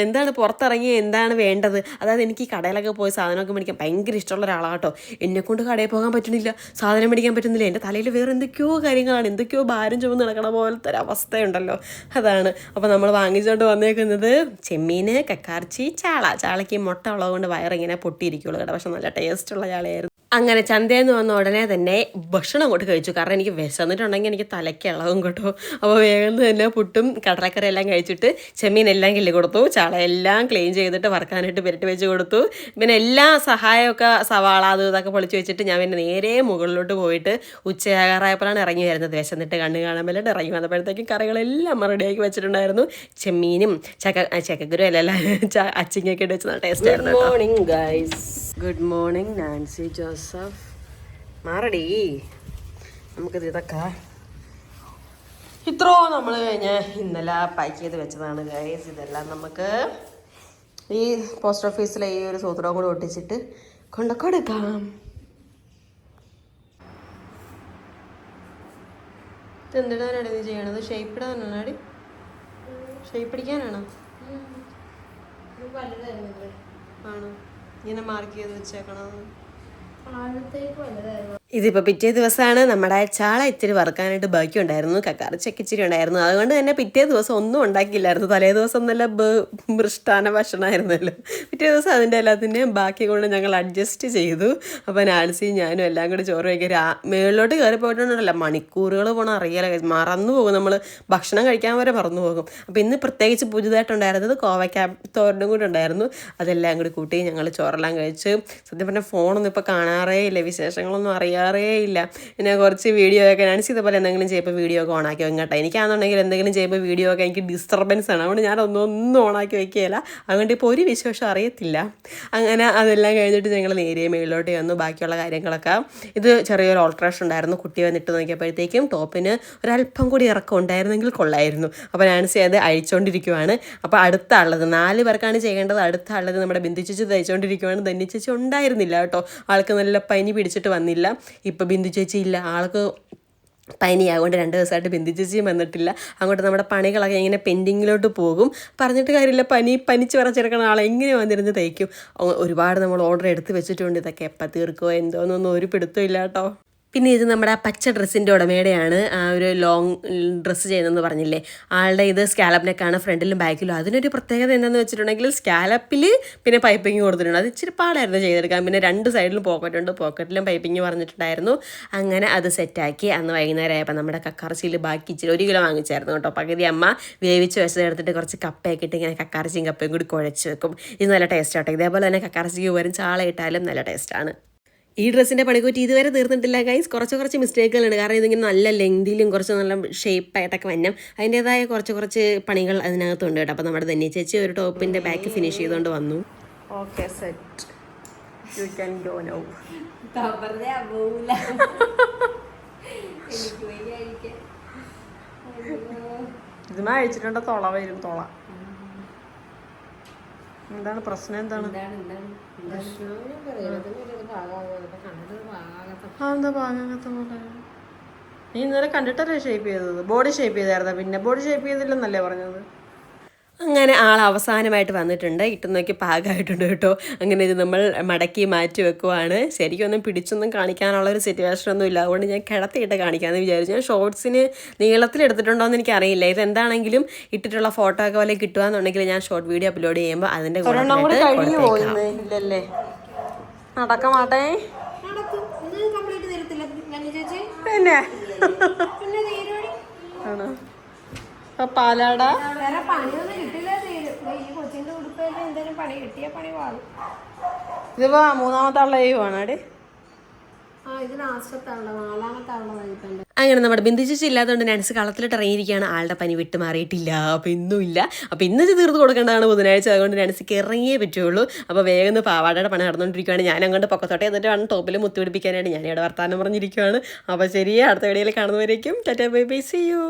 എന്താണ് പുറത്തിറങ്ങിയ എന്താണ് വേണ്ടത്? അതായത് എനിക്ക് കടയിലൊക്കെ പോയി സാധനമൊക്കെ മേടിക്കാൻ ഭയങ്കര ഇഷ്ടമുള്ള ഒരാളാട്ടോ. എന്നെക്കൊണ്ട് കടയിൽ പോകാൻ പറ്റണില്ല. സാധനം മേടിക്കാൻ പറ്റുന്നില്ല. എന്റെ തലയിൽ വേറെ എന്തൊക്കെയോ കാര്യങ്ങളാണ്. എന്തൊക്കെയോ ഭാരം ചുമന്ന് നടക്കണ പോലത്തെ ഒരു അവസ്ഥയുണ്ടല്ലോ. അതാണ്. അപ്പോൾ നമ്മൾ വാങ്ങിച്ചുകൊണ്ട് വന്നേക്കുന്നത് ചെമ്മീൻ കക്കാർച്ചി ചാള. ചാളയ്ക്ക് മുട്ട ഉള്ളതുകൊണ്ട് വയറിങ്ങനെ പൊട്ടിയിരിക്കുള്ളൂ കേട്ടോ പക്ഷെ നല്ല ടേസ്റ്റുള്ള ചാളയായിരുന്നു. അങ്ങനെ ചന്തയിൽ നിന്ന് വന്ന ഉടനെ തന്നെ ഭക്ഷണം അങ്ങോട്ട് കഴിച്ചു. കാരണം എനിക്ക് വിശന്നിട്ടുണ്ടെങ്കിൽ എനിക്ക് തലയ്ക്ക് ഇളകും കേട്ടോ. അപ്പോൾ വേഗം തന്നെ പുട്ടും കടലക്കറി എല്ലാം കഴിച്ചിട്ട് ചെമ്മീൻ എല്ലാം കിള്ളി കൊടുത്തു. ചാള എല്ലാം ക്ലീൻ ചെയ്തിട്ട് വറക്കാനായിട്ട് പെരട്ടി വെച്ച് കൊടുത്തു. പിന്നെ എല്ലാ സഹായമൊക്കെ സവാള അത് ഇതൊക്കെ പൊളിച്ച് വെച്ചിട്ട് ഞാൻ പിന്നെ നേരെ മുകളിലോട്ട് പോയിട്ട് ഉച്ചയാകാറായപ്പോഴാണ് ഇറങ്ങി വരുന്നത്. വിശന്നിട്ട് കണ്ണ് കാണാൻ വേണ്ടിയിട്ട് ഇറങ്ങി വന്നപ്പോഴത്തേക്കും കറികളെല്ലാം റെഡിയാക്കി വെച്ചിട്ടുണ്ടായിരുന്നു. ചെമ്മീനും ചക്ക ചക്കക്കുരു അല്ലല്ല അച്ചിങ്ങൊക്കെ ഇട്ട് വെച്ച് നല്ല ടേസ്റ്റ് ആയിരുന്നു morning guys good morning Nancy Joseph മാറടി. നമുക്കിത് ഇതൊക്കെ ഇത്രോ നമ്മൾ കഴിഞ്ഞ ഇന്നലെ പാക്ക് ചെയ്ത് വെച്ചതാണ് ഗൈസ് ഇതെല്ലാം നമുക്ക് ഈ പോസ്റ്റ് ഓഫീസിലെ ഈ ഒരു സൂത്രം കൂടെ ഒട്ടിച്ചിട്ട് കൊണ്ട് കൊടുക്കാം ഇത് എന്തിനാണ് ഇത് ചെയ്യണത്? ഷേപ്പ് ഇടാനാണ് ഷേപ്പ് വലുതായിരുന്നില്ലേ ആണോ? ഇങ്ങനെ മാർക്ക് ചെയ്ത് വെച്ചേക്കണം? ആഴത്തേക്ക് വലുതായിരുന്നു ഇതിപ്പോൾ പിറ്റേ ദിവസമാണ് നമ്മുടെ ചാള ഇച്ചിരി വറുക്കാനായിട്ട് ബാക്കി ഉണ്ടായിരുന്നു കക്കാറിച്ചൊക്കെ ഇച്ചിരി ഉണ്ടായിരുന്നു. അതുകൊണ്ട് തന്നെ പിറ്റേ ദിവസം ഒന്നും ഉണ്ടാക്കിയില്ലായിരുന്നു. തലേ ദിവസം നല്ല മൃഷ്ടാന ഭക്ഷണമായിരുന്നല്ലോ പിറ്റേ ദിവസം അതിന്റെ എല്ലാത്തിന്റെയും ബാക്കി കൊണ്ട് ഞങ്ങൾ അഡ്ജസ്റ്റ് ചെയ്തു. അപ്പോൾ നാൻസി ഞാനും എല്ലാം കൂടി ചോറ് കഴിക്കുക രാ മേളിലോട്ട് കയറി പോയിട്ടുണ്ടല്ലോ. മണിക്കൂറുകൾ പോകണം അറിയാലോ മറന്നു പോകും നമ്മൾ ഭക്ഷണം കഴിക്കാൻ വരെ മറന്നു പോകും. അപ്പോൾ ഇന്ന് പ്രത്യേകിച്ച് പുതുതായിട്ടുണ്ടായിരുന്നത് കോവയ്ക്ക തോരനും കൂടി ഉണ്ടായിരുന്നു. അതെല്ലാം കൂടി കൂട്ടി ഞങ്ങൾ ചോറെല്ലാം കഴിച്ച് സത്യം പറഞ്ഞാൽ ഫോണൊന്നും ഇപ്പോൾ കാണാറേ ഇല്ല വിശേഷങ്ങളൊന്നും അറിയാറേ ഇല്ല പിന്നെ കുറച്ച് വീഡിയോ ഒക്കെ ഞാൻ ഇതുപോലെ എന്തെങ്കിലും ചെയ്യുമ്പോൾ വീഡിയോ ഒക്കെ ഓണാക്കി വെക്കും കേട്ടോ എനിക്കാണെന്നുണ്ടെങ്കിൽ എന്തെങ്കിലും ചെയ്യുമ്പോൾ വീഡിയോ ഒക്കെ എനിക്ക് ഡിസ്റ്റർബൻസ് ആണ്. അതുകൊണ്ട് ഞാൻ ഒന്നും ഓണാക്കി വെക്കുകയില്ല അതുകൊണ്ട് ഇപ്പോൾ ഒരു വിശേഷം അറിയത്തില്ല. അങ്ങനെ അതെല്ലാം കഴിഞ്ഞിട്ട് ഞങ്ങൾ നേരെ മേളിലോട്ട് വന്നു. ബാക്കിയുള്ള കാര്യങ്ങളൊക്കെ. ഇത് ചെറിയൊരു ഓൾട്രേഷൻ ഉണ്ടായിരുന്നു. കുട്ടി വന്നിട്ട് നോക്കിയപ്പോഴത്തേക്കും ടോപ്പിന് ഒരല്പം കൂടി ഇറക്കം ഉണ്ടായിരുന്നെങ്കിൽ കൊള്ളായിരുന്നു. അപ്പോൾ നാൻസി അത് അഴിച്ചുകൊണ്ടിരിക്കുവാണ് അപ്പോൾ അടുത്ത ആളത് നാല് പേർക്കാണ് ചെയ്യേണ്ടത്. അടുത്ത ആളത് നമ്മുടെ ബിന്ദു തയ്ച്ചുകൊണ്ടിരിക്കുവാണ് ധന്യ ഉണ്ടായിരുന്നില്ല കേട്ടോ. ആൾക്ക് നല്ല പനി പിടിച്ചിട്ട് വന്നില്ല. ഇപ്പോൾ ബിന്ദു ചേച്ചി ഇല്ല. ആൾക്ക് പനി. അതുകൊണ്ട് രണ്ട് ദിവസമായിട്ട് ബിന്ദു ചേച്ചിയും വന്നിട്ടില്ല. അങ്ങോട്ട് നമ്മുടെ പണികളൊക്കെ ഇങ്ങനെ പെൻഡിങ്ങിലോട്ട് പോകും. പറഞ്ഞിട്ട് കാര്യമില്ല. പനി പനിച്ച് വിറച്ചെടുക്കുന്ന ആളെ എങ്ങനെ വന്നിരുന്ന് തയ്ക്കും ഒരുപാട് നമ്മൾ ഓർഡർ എടുത്ത് വെച്ചിട്ടുണ്ട്. ഇതൊക്കെ എപ്പോൾ തീർക്കുമോ എന്തോന്നൊന്നും ഒരു പിടുത്തം ഇല്ല കേട്ടോ. പിന്നെ ഇത് നമ്മുടെ പച്ച ഡ്രസ്സിന്റെ ഉടമയുടെയാണ്. ആ ഒരു ലോങ് ഡ്രസ്സ് ചെയ്യുന്നതെന്ന് പറഞ്ഞില്ലേ? ആളുടെ ഇത് സ്കാലപ്പ് ഫ്രണ്ടിലും ബാക്കിലും. അതിനൊരു പ്രത്യേകത എന്താണെന്ന് വെച്ചിട്ടുണ്ടെങ്കിൽ സ്കാലപ്പിൽ പിന്നെ പൈപ്പിംഗ് കൊടുത്തിട്ടുണ്ട്. അത് ഇച്ചിരി പാടായിരുന്നു ചെയ്തെടുക്കാൻ. പിന്നെ രണ്ട് സൈഡിലും പോക്കറ്റുണ്ട് പോക്കറ്റിലും പൈപ്പിംഗ് പറഞ്ഞിട്ടുണ്ടായിരുന്നു. അങ്ങനെ അത് സെറ്റാക്കി അന്ന് വൈകുന്നേരം ആയപ്പോൾ നമ്മുടെ കക്കാർച്ചിയിൽ ബാക്കി ഇച്ചിരി ഒരു കിലോ വാങ്ങിച്ചായിരുന്നു കേട്ടോ. പകുതി അമ്മ വേവിച്ച് വെച്ചതെടുത്തിട്ട് കുറച്ച് കപ്പയൊക്കെ ഇട്ട് ഇങ്ങനെ കക്കാർച്ചിയും കപ്പയും കൂടി കുഴച്ച് വെക്കും. ഇത് നല്ല ടേസ്റ്റ് ആട്ടോ. ഇതേപോലെ തന്നെ കക്കാർച്ചിക്ക് വരും ചാള ഇട്ടാലും നല്ല ടേസ്റ്റാണ് ഈ ഡ്രസ്സിന്റെ പണിക്കൂറ്റി ഇതുവരെ തീർന്നിട്ടില്ല ഗൈസ് കുറച്ച് കുറച്ച് മിസ്റ്റേക്കുകളുണ്ട് കാരണം ഇതിങ്ങനെ നല്ല ലെങ്തിയിലും കുറച്ച് നല്ല ഷേപ്പായിട്ടൊക്കെ വന്നം. അതിന്റേതായ കുറച്ച് കുറച്ച് പണികൾ അതിനകത്തുണ്ട് കേട്ടോ. അപ്പോൾ നമ്മുടെ തന്നെ ചേച്ചി ഒരു ടോപ്പിന്റെ ബാക്ക് ഫിനിഷ് ചെയ്തുകൊണ്ട് വന്നു. Okay set you can go now ഇതുമാ അഴിച്ചിട്ടുണ്ട് തൊള വരും തൊള. എന്താണ് പ്രശ്നം എന്താണ്? എന്താ പാകാത്ത പോലെ നീ ഇന്നലെ കണ്ടിട്ടല്ലേ ഷേപ്പ് ചെയ്തത്? ബോഡി ഷേപ്പ് ചെയ്തായിരുന്നു? പിന്നെ ബോഡി ഷേപ്പ് ചെയ്തില്ലെന്നല്ലേ പറഞ്ഞത്? അങ്ങനെ ആൾ അവസാനമായിട്ട് വന്നിട്ടുണ്ട്. ഇട്ടുന്നൊക്കെ നോക്കി പാകമായിട്ടുണ്ട് കേട്ടോ. അങ്ങനെ ഇത് നമ്മൾ മടക്കി മാറ്റി വെക്കുവാണ്. ശരിക്കും ഒന്നും പിടിച്ചൊന്നും കാണിക്കാനുള്ള ഒരു സിറ്റുവേഷൻ ഒന്നും ഇല്ല. അതുകൊണ്ട് ഞാൻ കിടത്തിയിട്ട് കാണിക്കാമെന്ന് വിചാരിച്ചു. ഞാൻ ഷോർട്സിന് നീളത്തിൽ എടുത്തിട്ടുണ്ടോ എന്ന് എനിക്കറിയില്ല. ഇത് എന്താണെങ്കിലും ഇട്ടിട്ടുള്ള ഫോട്ടോ ഒക്കെ പോലെ കിട്ടുകയെന്നുണ്ടെങ്കിൽ ഞാൻ ഷോർട്ട് വീഡിയോ അപ്ലോഡ് ചെയ്യുമ്പോൾ അതിന്റെ കൂടെ പിന്നെ? ആണോ? അപ്പൊ പാലാട? വേറെ പണിയൊന്നും കിട്ടില്ല തീരും ദേ ഈ കൊച്ചിന്റെ എന്തെങ്കിലും പണി കിട്ടിയ പണി ഇതിപ്പോ മൂന്നാമത്തെ ആളുടെ ആ ഇത് നാലാമത്തെ അങ്ങനെ നമ്മുടെ ബിന്ദു ചേച്ചി ഇല്ലാത്തതുകൊണ്ട് നാൻസ് കളത്തിലിട്ട് ഇറങ്ങിയിരിക്കുകയാണ്. ആളുടെ പനി വിട്ട് മാറിയിട്ടില്ല. അപ്പോൾ ഇന്നും ഇല്ല. അപ്പോൾ ഇന്ന് തീർത്ത് കൊടുക്കേണ്ടതാണ് ബുധനാഴ്ച. അതുകൊണ്ട് നാൻസിക്ക് ഇറങ്ങിയേ പറ്റുള്ളൂ. അപ്പോൾ വേഗം പാവാടയുടെ പണി നടന്നുകൊണ്ടിരിക്കുകയാണ്. ഞാൻ അങ്ങോട്ട് പൊക്കത്തോട്ടെ എന്നിട്ട് വേണം ടോപ്പിൽ മുത്തു പിടിപ്പിക്കാനായിട്ട്. ഞാൻ ഇവിടെ വർത്താനം പറഞ്ഞിരിക്കുകയാണ്. അപ്പോൾ ശരി അടുത്ത വീഡിയോയിൽ കാണുന്നവരേക്കും. Ta ta bye bye see you.